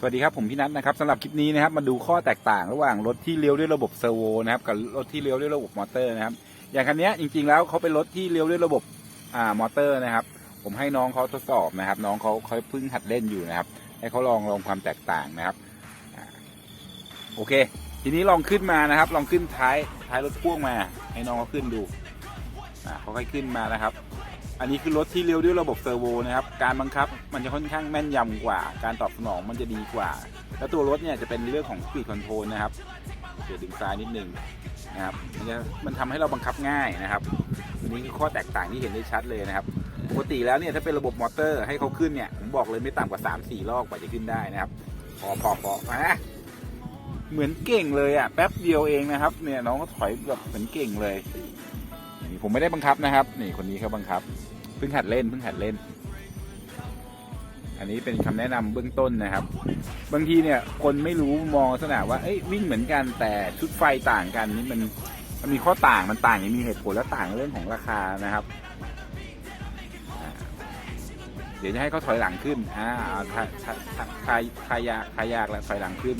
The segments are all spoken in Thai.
สวัสดีครับผมพี่นัทนะครับสำหรับคลิปนี้นะครับมาดูข้อแตกต่างระหว่างรถที่เลี้ยวด้วยระบบเซอร์โวนะครับกับรถที่เลี้ยวด้วยระบบมอเตอร์นะครับอย่างคันนี้จริงๆแล้วเขาเป็นรถที่เลี้ยวด้วยระบบอ่ามอเตอร์นะครับ ผมให้น้องเขาทดสอบนะครับ น้องเขาเขาเพิ่งหัดเล่นอยู่นะครับ ให้เขาลองลองความแตกต่างนะครับโอเค ทีนี้ลองขึ้นมานะครับ ลองขึ้นท้ายท้ายรถพ่วงมา ให้น้องเขาขึ้นดูอ่าเขาค่อยขึ้นมานะครับ อันนี้คือรถที่เลี้ยวด้วยระบบเซอร์โวนะครับ การบังคับมันจะค่อนข้างแม่นยำกว่า การตอบสนองมันจะดีกว่า แล้วตัวรถเนี่ยจะเป็นเรื่องของสปีดคอนโทรลนะครับเดี๋ยวดึงซ้ายนิดนึงนะครับ มันจะมันทำให้เราบังคับง่ายนะครับอันนี้คือข้อแตกต่างที่เห็นได้ชัดเลยนะครับ ปกติแล้วเนี่ยถ้าเป็นระบบมอเตอร์ให้เขาขึ้นเนี่ยผมบอกเลยไม่ต่ำกว่า 3 4 รอบกว่าจะขึ้นได้นะครับ พอพอพอมาเหมือนเก่งเลยอะแป๊บเดียวเองนะครับ เนี่ยน้องก็ถอยแบบเหมือนเก่งเลยนี่ผมไม่ได้บังคับนะครับ นี่คนนี้เขาบังคับ เพิ่งหัดเล่นเพิ่งหัดเล่น อันนี้เป็นคำแนะนำเบื้องต้นนะครับ บางทีเนี่ยคนไม่รู้มองลักษณะว่าเอ้ยวิ่งเหมือนกันแต่ชุดไฟต่างกันนี่มันมันมีข้อต่างมันต่างอย่างมีเหตุผลและต่างเรื่องของราคานะครับ เดี๋ยวจะให้เขาถอยหลังขึ้นอ่าทาทาทายทายากทายากแล้วถอยหลังขึ้น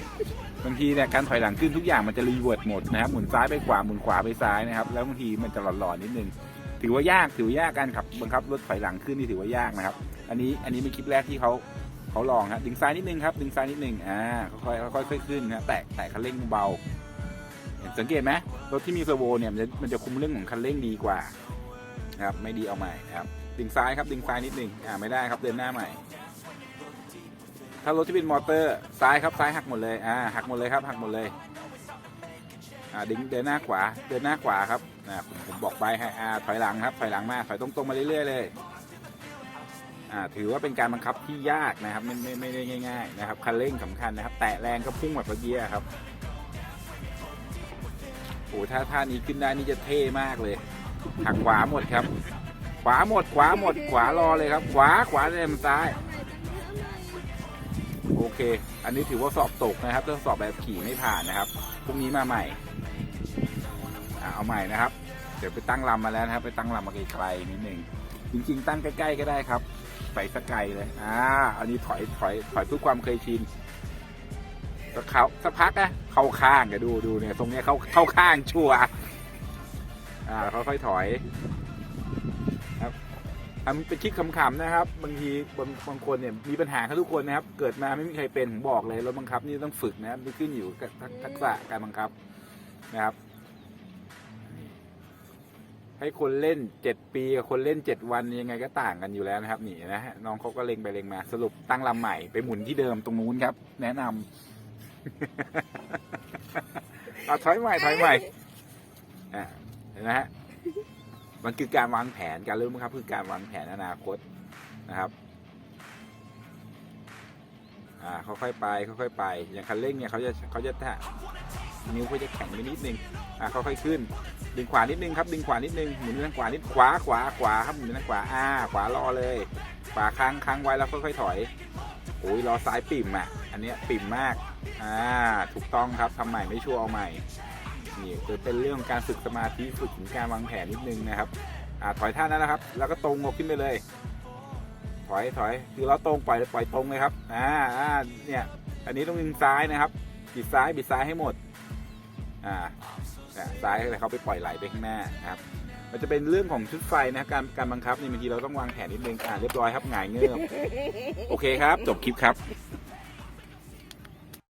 บางทีเนี่ยการถอยหลังขึ้นทุกอย่างมันจะรีเวิร์ดหมดนะครับ หมุนซ้ายไปขวาหมุนขวาไปซ้ายนะครับ แล้วบางทีมันจะหลอนๆนิดนึง ถือว่ายากถือว่ายากการขับบังคับรถถอยหลังขึ้นนี่ถือว่ายากนะครับ อันนี้อันนี้เป็นคลิปแรกที่เขาเขาลองครับดึงซ้ายนิดนึงครับ ดึงซ้ายนิดนึงอ่าค่อยๆค่อยค่อยขึ้นนะแตะแตะคันเร่งเบาสังเกตไหมรถที่มีเซอร์โวเนี่ยมันจะมันจะคุมเรื่องของคันเร่งดีกว่านะครับไม่ดีเอาใหม่นะครับดึงซ้ายครับดึงซ้ายนิดนึงอ่าไม่ได้ครับเดินหน้าใหม่ ถ้ารถที่เป็นมอเตอร์ซ้ายครับซ้ายหักหมดเลยอ่าหักหมดเลยครับหักหมดเลย อ่าดึงเดินหน้าขวาเดินหน้าขวาครับอ่าผมผมบอกไปให้อ่าถอยหลังครับถอยหลังมาถอยตรงๆมาเรื่อยๆเลยอ่าถือว่าเป็นการบังคับที่ยากนะครับไม่ไม่ไม่ได้ง่าย ๆ นะครับคันเร่งสำคัญนะครับ แตะแรงก็พุ่งแบบเมื่อกี้ครับโอ้ถ้าท่านี้ขึ้นได้นี่จะเท่มากเลยหักขวาหมดครับ ขวาหมดขวาหมดขวารอเลยครับ ขวาขวาเต็มซ้าย โอเค อันนี้ถือว่าสอบตกนะครับถ้าสอบแบบขี่ไม่ผ่านนะครับพรุ่งนี้มาใหม่ เอาใหม่นะครับ เดี๋ยวไปตั้งลำมาแล้วนะครับ ไปตั้งลำมาไกลๆนิดหนึ่งจริง ๆ ตั้งใกล้ๆก็ได้ครับไปสักไกลเลยอ่าอันนี้ถอยถอยถอยเพื่อความเคยชินสักเขาสักพักนะเข้าข้างกันดูดูเนี่ยตรงเนี้ยเข้าเข้าข้างชัวร์อ่าค่อยๆถอยครับทำเป็นคิดขำๆนะครับ บางทีบางบางคนเนี่ยมีปัญหากันทุกคนนะครับ เกิดมาไม่มีใครเป็นผมบอกเลยรถบังคับ นี่ต้องฝึกนะครับนี่ขึ้นอยู่กับทักษะการบังคับนะครับ ให้คนเล่นเจ็ดปีกับคนเล่นเจ็ดวันยังไงก็ต่างกันอยู่แล้วนะครับนี่นะฮะน้องเขาก็เล็งไปเล็งมา สรุปตั้งลำใหม่ไปหมุนที่เดิมตรงนู้นครับ แนะนำ เอาถอยใหม่ถอยใหม่อ่านไหมฮะมันคือการวางแผนการเริ่มครับ คือการวางแผนอนาคตนะครับอ่าค่อยๆไปค่อยๆไป อย่างคันเร่งเนี่ยเขาจะเขาจะถ้า นิ้วเขาจะแข็งไปนิดนึงอ่าค่อยๆขึ้น ดึงขวานิดนึงครับ ดึงขวานิดนึงหมุนไปทางขวานิดขวาขวาขวาครับหมุนไปทางขวาอ่าขวารอเลย ขวาค้างค้างไว้แล้วค่อยๆถอยโอ้ยรอซ้ายปิ่มอะ อันเนี้ยปิ่มมากอ่าถูกต้องครับทำใหม่ไม่ชัวร์เอาใหม่นี่คือเป็นเรื่องการฝึกสมาธิฝึกถึงการวางแผนนิดนึงนะครับอ่าถอยท่านั้นนะครับ แล้วก็ตรงงกขึ้นไปเลย ถอยถอยคือเราตรงปล่อยปล่อยตรงเลยครับอ่าอ่าเนี่ยอันนี้ต้องดึงซ้ายนะครับบิดซ้ายบิดซ้ายให้หมด อ่าซ้ายให้เขาไปปล่อยไหลไปข้างหน้านะครับมันจะเป็นเรื่องของชุดไฟนะการการบังคับนี่บางทีเราต้องวางแผนนิดนึงอ่าเรียบร้อยครับหงายเงือบโอเคครับ จบคลิปครับ